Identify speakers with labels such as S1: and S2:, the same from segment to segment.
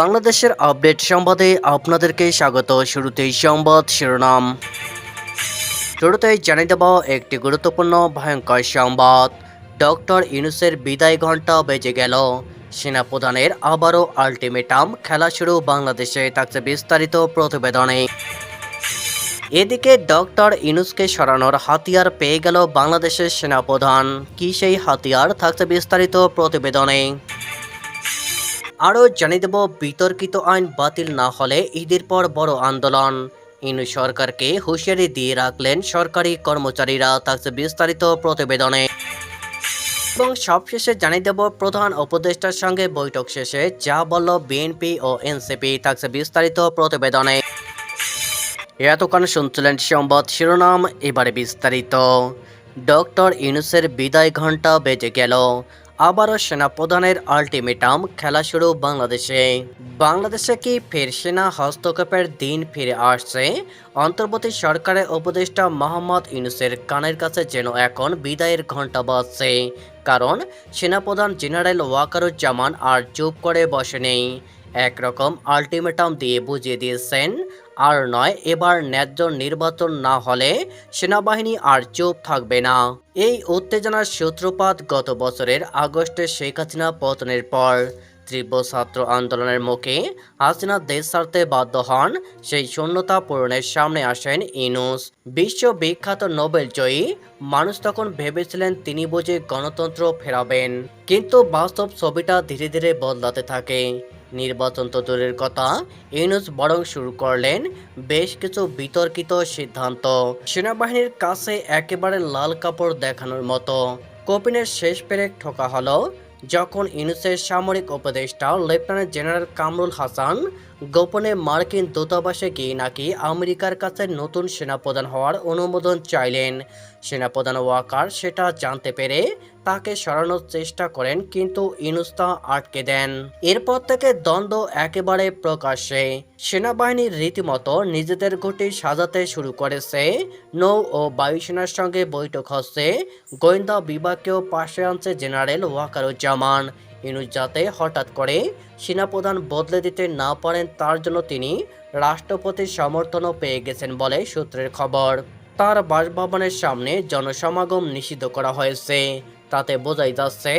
S1: বাংলাদেশের আপডেট সংবাদে আপনাদেরকে স্বাগত। শুরুতেই সংবাদ শিরোনাম। শুরুতেই জানিয়ে দেব একটি গুরুত্বপূর্ণ ভয়ঙ্কর সংবাদ। ডক্টর ইউনুসের বিদায় ঘণ্টা বেজে গেল। সেনাপ্রধানের আবারও আলটিমেটাম খেলা শুরু বাংলাদেশে থাকছে বিস্তারিত প্রতিবেদনে। এদিকে ডক্টর ইনুসকে সরানোর হাতিয়ার পেয়ে গেল বাংলাদেশের সেনাপ্রধান। কি সেই হাতিয়ার থাকছে বিস্তারিত প্রতিবেদনে? আরও জানিয়ে দেব, বিতর্কিত আইন বাতিল না হলে ঈদের পর বড় আন্দোলন। ইনু সরকারকে হুঁশিয়ারি দিয়ে রাখলেন সরকারি কর্মচারীরা, থাকছে বিস্তারিত প্রতিবেদনে। এবং সবশেষে জানিয়ে দেব, প্রধান উপদেষ্টার সঙ্গে বৈঠক শেষে যা বলল বিএনপি ও এনসিপি, থাকছে বিস্তারিত প্রতিবেদনে। এতক্ষণ শুনছিলেন সংবাদ শিরোনাম, এবারে বিস্তারিত। ডক্টর ইউনুসের বিদায় ঘণ্টা বেজে গেল। আবারও সেনা প্রধানের আল্টিমেটাম খেলা শুরু বাংলাদেশে। বাংলাদেশে কি ফের সেনা হস্তক্ষেপের দিন ফিরে আসছে? অন্তর্বর্তী সরকারের উপদেষ্টা মোহাম্মদ ইউনুসের কানের কাছে যেন এখন বিদায়ের ঘণ্টা বাজছে। কারণ সেনাপ্রধান জেনারেল ওয়াকারুজ্জামান আর চুপ করে বসে নেই একরকম আলটিমেটাম দিয়ে বুঝিয়ে দিয়েছেন, আর নয়, এবার ন্যায্য নির্বাচন না হলে সেনাবাহিনী আর চুপ থাকবে না। এই উত্তেজনার সূত্রপাত গত বছরের আগস্টে শেখ হাসিনা পতনের পর। তীব্র ছাত্র আন্দোলনের মুখে হাসিনা দেশ ছাড়তে বাধ্য হন, সেই শূন্যতা পূরণের সামনে আসেন ইনুস বিশ্ব বিখ্যাত নোবেল জয়ী মানুষ তখন ভেবেছিলেন তিনি বুঝে গণতন্ত্র ফেরাবেন, কিন্তু বাস্তব ছবিটা ধীরে ধীরে বদলাতে থাকে। নির্বাচন তো দূরের কথা ইউনুস বরং শুরু করলেন বেশ কিছু বিতর্কিত সিদ্ধান্ত। সেনাবাহিনীর কাছে একেবারে লাল কাপড় দেখানোর মতো। কোপিনের শেষ পেরেক ঠোকা হলো, যখন ইউনুসের সামরিক উপদেষ্টা লেফটেন্যান্ট জেনারেল কামরুল হাসান গোপনে মার্কিন দূতাবাসে গিয়ে নাকি আমেরিকার কাছে নতুন সেনাপ্রধান হওয়ার অনুমোদন চাইলেন। সেনাপ্রধান ওয়াকার সেটা জানতে পেরে তাকে সরানোর চেষ্টা করেন, কিন্তু ইনুস্তা আটকে দেন। এরপর থেকে দ্বন্দ্ব একেবারে প্রকাশ্যে। সেনাবাহিনীর রীতিমতো নিজেদের ঘটি সাজাতে শুরু করেছে। নৌ ও বায়ুসেনার সঙ্গে বৈঠক হচ্ছে। গোয়েন্দা বিভাগকেও পাশে আনছে জেনারেল ওয়াকারুজ্জামান। ইনুস যাতে হঠাৎ করে সেনাপ্রধান বদলে দিতে না পারেন, তার জন্য তিনি রাষ্ট্রপতির সমর্থনও পেয়ে গেছেন বলে সূত্রের খবর। তার বাসভবনের সামনে জনসমাগম নিষিদ্ধ করা হয়েছে। তাতে বোঝাই যাচ্ছে,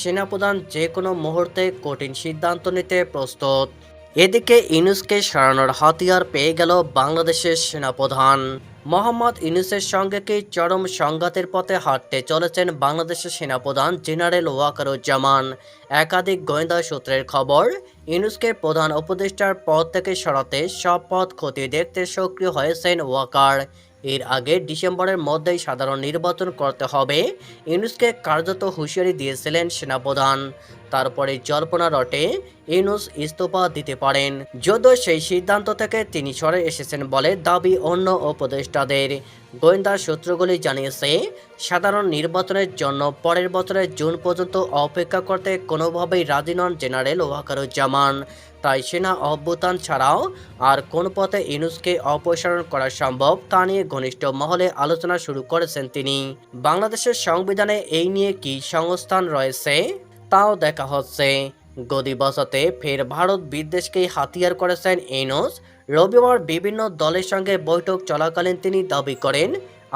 S1: সেনাপ্রধান যে কোনো মুহূর্তে কঠিন সিদ্ধান্ত নিতে প্রস্তুত। এদিকে ইনুসকে সরানোর হাতিয়ার পেয়ে গেল বাংলাদেশের সেনাপ্রধান। মোহাম্মদ ইউনুসের সঙ্গে কি চরম সংঘাতের পথে হাঁটতে চলেছেন বাংলাদেশের সেনাপ্রধান জেনারেল ওয়াকারুজ্জামান? একাধিক গোয়েন্দা সূত্রের খবর, ইউনুসকে প্রধান উপদেষ্টার পদ থেকে সরাতে সব পথ খতিয়ে দেখতে সক্রিয় হয়েছেন ওয়াকার। এর আগে ডিসেম্বরের মধ্যেই সাধারণ নির্বাচন করতে হবে, ইউনুসকে কার্যত হুঁশিয়ারি দিয়েছিলেন সেনাপ্রধান। তারপরে জল্পনা রটে ইউনুস ইস্তফা দিতে পারেন, যদিও সেই সিদ্ধান্ত থেকে তিনি সরে এসেছেন বলে দাবি অন্য উপদেষ্টাদের। গোয়েন্দা সূত্রগুলি জানিয়েছে, সাধারণ নির্বাচনের জন্য পরের বছরের জুন পর্যন্ত অপেক্ষা করতে কোনোভাবেই রাজি নন জেনারেল ওয়াকারুজ্জামান। তাই সেনা অভ্যুত্থান ছাড়াও আর কোন পথে ইনুসকে অপসারণ করা সম্ভব তা নিয়ে ঘনিষ্ঠ মহলে আলোচনা শুরু করেছেন তিনি। বাংলাদেশের সংবিধানে এই নিয়ে কি সংস্থান রয়েছে? তাও দেখা হচ্ছে। গদি বসাতে ফের ভারত বিদ্বেষকেই হাতিয়ার করেছেন ইনুস রবিবার বিভিন্ন দলের সঙ্গে বৈঠক চলাকালীন তিনি দাবি করেন,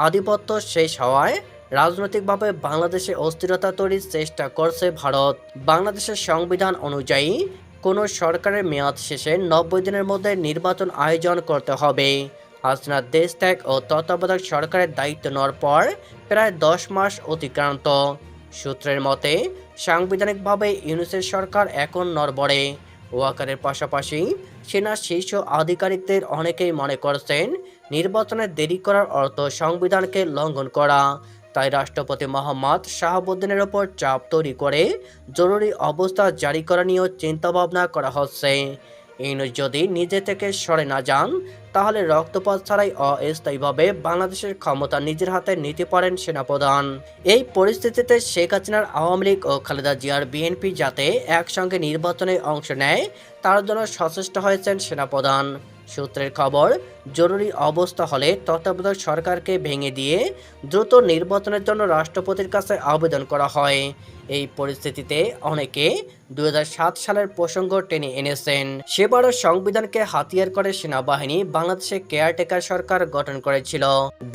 S1: আধিপত্য শেষ হওয়ায় রাজনৈতিকভাবে বাংলাদেশে অস্থিরতা তৈরির চেষ্টা করছে ভারত। বাংলাদেশের সংবিধান অনুযায়ী, কোনো সরকারের মেয়াদ শেষে নব্বই দিনের মধ্যে নির্বাচন আয়োজন করতে হবে। হাসিনা দেশ ত্যাগ ও তত্ত্বাবধায়ক সরকারের দায়িত্ব নেওয়ার পর প্রায় দশ মাস অতিক্রান্ত। সূত্রের মতে, সাংবিধানিকভাবে ইউনিসের সরকার এখন নড়বড়ে। ওয়াকারের পাশাপাশি সেনার শীর্ষ আধিকারিকদের অনেকেই মনে করছেন নির্বাচনে দেরি করার অর্থ সংবিধানকে লঙ্ঘন করা। তাই রাষ্ট্রপতি মোহাম্মদ শাহাবুদ্দিনের ওপর চাপ তৈরি করে জরুরি অবস্থা জারি করা নিয়েও চিন্তাভাবনা করা হচ্ছে। ইউনুস যদি নিজে থেকে সরে না যান তাহলে রক্তপাত ছাড়াই অস্থায়ীভাবে বাংলাদেশের ক্ষমতা নিজের হাতে নিতে পারেন সেনাপ্রধান। এই পরিস্থিতিতে শেখ হাসিনার আওয়ামী লীগ ও খালেদা জিয়ার বিএনপি যাতে একসঙ্গে নির্বাচনে অংশ নেয়, তার জন্য সচেষ্ট হয়েছেন সেনাপ্রধান। সূত্রের খবর, জরুরি অবস্থা হলে তত্ত্বাবধায়ক সরকারকে ভেঙে দিয়ে দ্রুত নির্বাচনের জন্য রাষ্ট্রপতির কাছে আবেদন করা হয়। এই পরিস্থিতিতে অনেকে দুই সালের প্রসঙ্গ টেনে এনেছেন। সেবারও সংবিধানকে হাতিয়ার করে সেনাবাহিনী বাংলাদেশে কেয়ারটেকার সরকার গঠন করেছিল।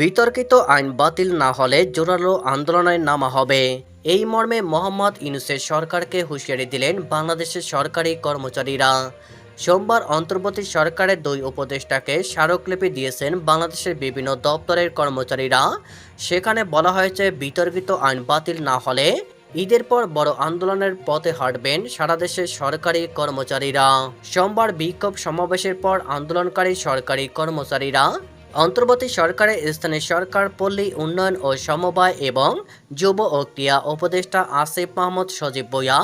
S1: বিতর্কিত আইন বাতিল না হলে জোরালো আন্দোলনে নামা হবে। এই মর্মে মোহাম্মদ ইউনুসের সরকারকে হুঁশিয়ারি দিলেন বাংলাদেশের সরকারি কর্মচারীরা। সোমবার অন্তর্বর্তী সরকারের দুই উপদেষ্টাকে স্মারকলিপি দিয়েছেন বাংলাদেশের বিভিন্ন দপ্তরের কর্মচারীরা। সেখানে বলা হয়েছে বিতর্কিত আইন বাতিল না হলে ঈদের পর বড় আন্দোলনের পথে হাঁটবেন সারা দেশের সরকারি কর্মচারীরা। সোমবার বিক্ষোভ সমাবেশের পর আন্দোলনকারী সরকারি কর্মচারীরা অন্তর্বর্তী সরকারের স্থানীয় সরকার, পল্লী উন্নয়ন ও সমবায় এবং যুব ও ক্রিয়া উপদেষ্টা আসিফ মাহমুদ, সজীব বইয়া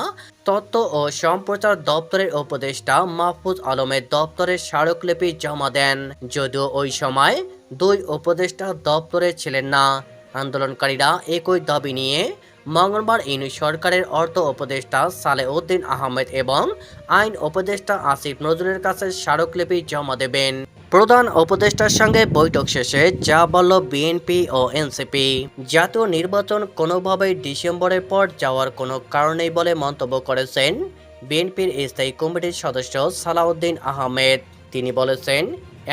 S1: তথ্য ও সম্প্রচার দপ্তরের উপদেষ্টা মাহফুজ আলমের দপ্তরে স্মারকলিপি জমা দেন। যদিও ওই সময় দুই উপদেষ্টা দপ্তরে ছিলেন না। আন্দোলনকারীরা একই দাবি নিয়ে মঙ্গলবার ইউনি সরকারের অর্থ উপদেষ্টা সালেউদ্দিন আহমেদ এবং আইন উপদেষ্টা আসিফ নজরুলের কাছে স্মারকলিপি জমা দেবেন। প্রধান উপদেষ্টার সঙ্গে বৈঠক শেষে যা বলল বিএনপি ও এনসিপি। জাতীয় নির্বাচন কোনোভাবেই ডিসেম্বরের পর যাওয়ার কোনো কারণেই বলে মন্তব্য করেছেন বিএনপির স্থায়ী কমিটির সদস্য সালাউদ্দিন আহমেদ। তিনি বলেছেন,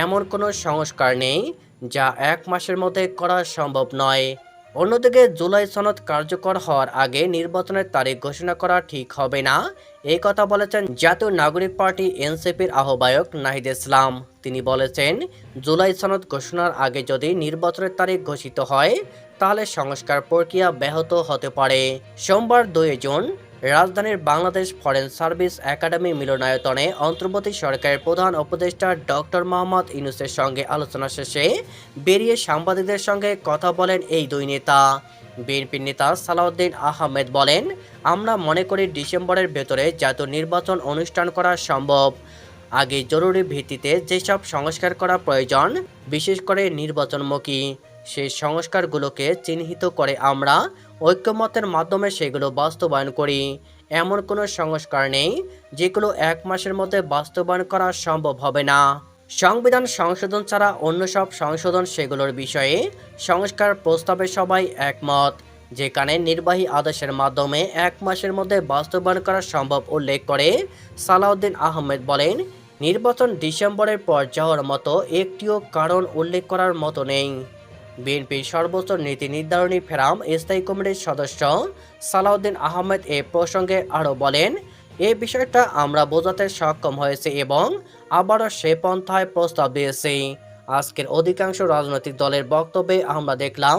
S1: এমন কোনো সংস্কার নেই যা এক মাসের মধ্যে করা সম্ভব নয়। অন্যদিকে জুলাই সনদ কার্যকর হওয়ার আগে নির্বাচনের তারিখ ঘোষণা করা ঠিক হবে না। এই কথা বলেছেন জাতীয় নাগরিক পার্টি এনসিপির আহ্বায়ক নাহিদ ইসলাম। তিনি বলেছেন, জুলাই সনদ ঘোষণার আগে যদি নির্বাচনের তারিখ ঘোষিত হয়, তাহলে সংস্কার প্রক্রিয়া ব্যাহত হতে পারে। সোমবার দুই জুন রাজধানীর বাংলাদেশ ফরেন সার্ভিস একাডেমি মিলনায়তনে অন্তর্বর্তী সরকারের প্রধান উপদেষ্টা ডক্টর মোহাম্মদ ইউনুসের সঙ্গে আলোচনা শেষে বেরিয়ে সাংবাদিকদের সঙ্গে কথা বলেন এই দুই নেতা। বিএনপির নেতা সালাউদ্দিন আহমেদ বলেন, আমরা মনে করি ডিসেম্বরের ভেতরে জাতীয় নির্বাচন অনুষ্ঠান করা সম্ভব। আগে জরুরি ভিত্তিতে যেসব সংস্কার করা প্রয়োজন, বিশেষ করে নির্বাচনমুখী। সেই সংস্কারগুলোকে চিহ্নিত করে আমরা ঐক্যমতের মাধ্যমে সেগুলো বাস্তবায়ন করি। এমন কোনো সংস্কার নেই যেগুলো এক মাসের মধ্যে বাস্তবায়ন করা সম্ভব হবে না। সংবিধান সংশোধন ছাড়া অন্য সব সংশোধন সেগুলোর বিষয়ে সংস্কার প্রস্তাবে সবাই একমত, যেখানে নির্বাহী আদেশের মাধ্যমে এক মাসের মধ্যে বাস্তবায়ন করা সম্ভব উল্লেখ করে সালাউদ্দিন আহমেদ বলেন, নির্বাচন ডিসেম্বরের পর যাওয়ার মতো একটিও কারণ উল্লেখ করার মতো নেই। বিএনপির সর্বোচ্চ নীতি নির্ধারণী ফেরাম স্থায়ী কমিটির সদস্য সালাউদ্দিন আহমেদ এ প্রসঙ্গে আরও বলেন, এ বিষয়টা আমরা বোঝাতে সক্ষম হয়েছে এবং আবারও সে পন্থায় প্রস্তাব দিয়েছি। আজকের অধিকাংশ রাজনৈতিক দলের বক্তব্যে আমরা দেখলাম,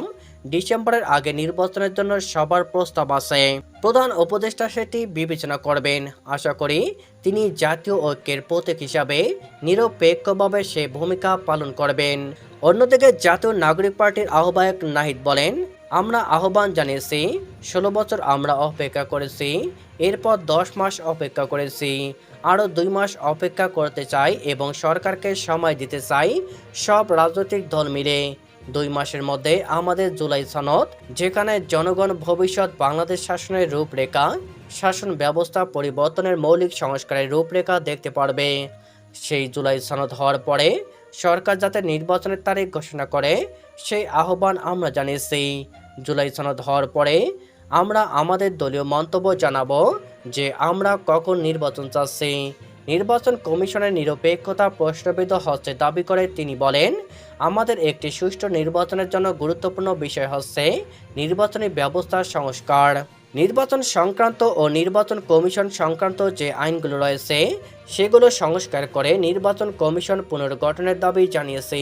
S1: ডিসেম্বরের আগে নির্বাচনের জন্য সবার প্রস্তাব আছে। প্রধান উপদেষ্টা সেটি বিবেচনা করবেন। আশা করি তিনি জাতীয় ঐক্যের প্রতীক হিসাবে নিরপেক্ষভাবে সে ভূমিকা পালন করবেন। অন্যদিকে জাতীয় নাগরিক পার্টির আহ্বায়ক নাহিদ বলেন, আমরা আহ্বান জানিয়েছি, ষোলো বছর আমরা অপেক্ষা করেছি, এরপর দশ মাস অপেক্ষা করেছি, আরও দুই মাস অপেক্ষা করতে চাই এবং সরকারকে সময় দিতে চাই, সব রাজনৈতিক দল মিলে। দুই মাসের মধ্যে আমাদের জুলাই সনদ, যেখানে জনগণ ভবিষ্যৎ বাংলাদেশ শাসনের রূপরেখা, শাসন ব্যবস্থা পরিবর্তনের মৌলিক সংস্কারের রূপরেখা দেখতে পারবে। সেই জুলাই সনদ হওয়ার পরে সরকার যাতে নির্বাচনের তারিখ ঘোষণা করে, সেই আহ্বান আমরা জানিয়েছি। জুলাই সনদ হওয়ার পরে আমরা আমাদের দলীয় মন্তব্য জানাব যে আমরা কখন নির্বাচন চাচ্ছি। নির্বাচন কমিশনের নিরপেক্ষতা প্রশ্নবিদ্ধ হচ্ছে দাবি করে তিনি বলেন, আমাদের একটি সুষ্ঠু নির্বাচনের জন্য গুরুত্বপূর্ণ বিষয় হচ্ছে নির্বাচনী ব্যবস্থার সংস্কার। নির্বাচন সংক্রান্ত ও নির্বাচন কমিশন সংক্রান্ত যে আইনগুলো রয়েছে, সেগুলো সংস্কার করে নির্বাচন কমিশন পুনর্গঠনের দাবি জানিয়েছে।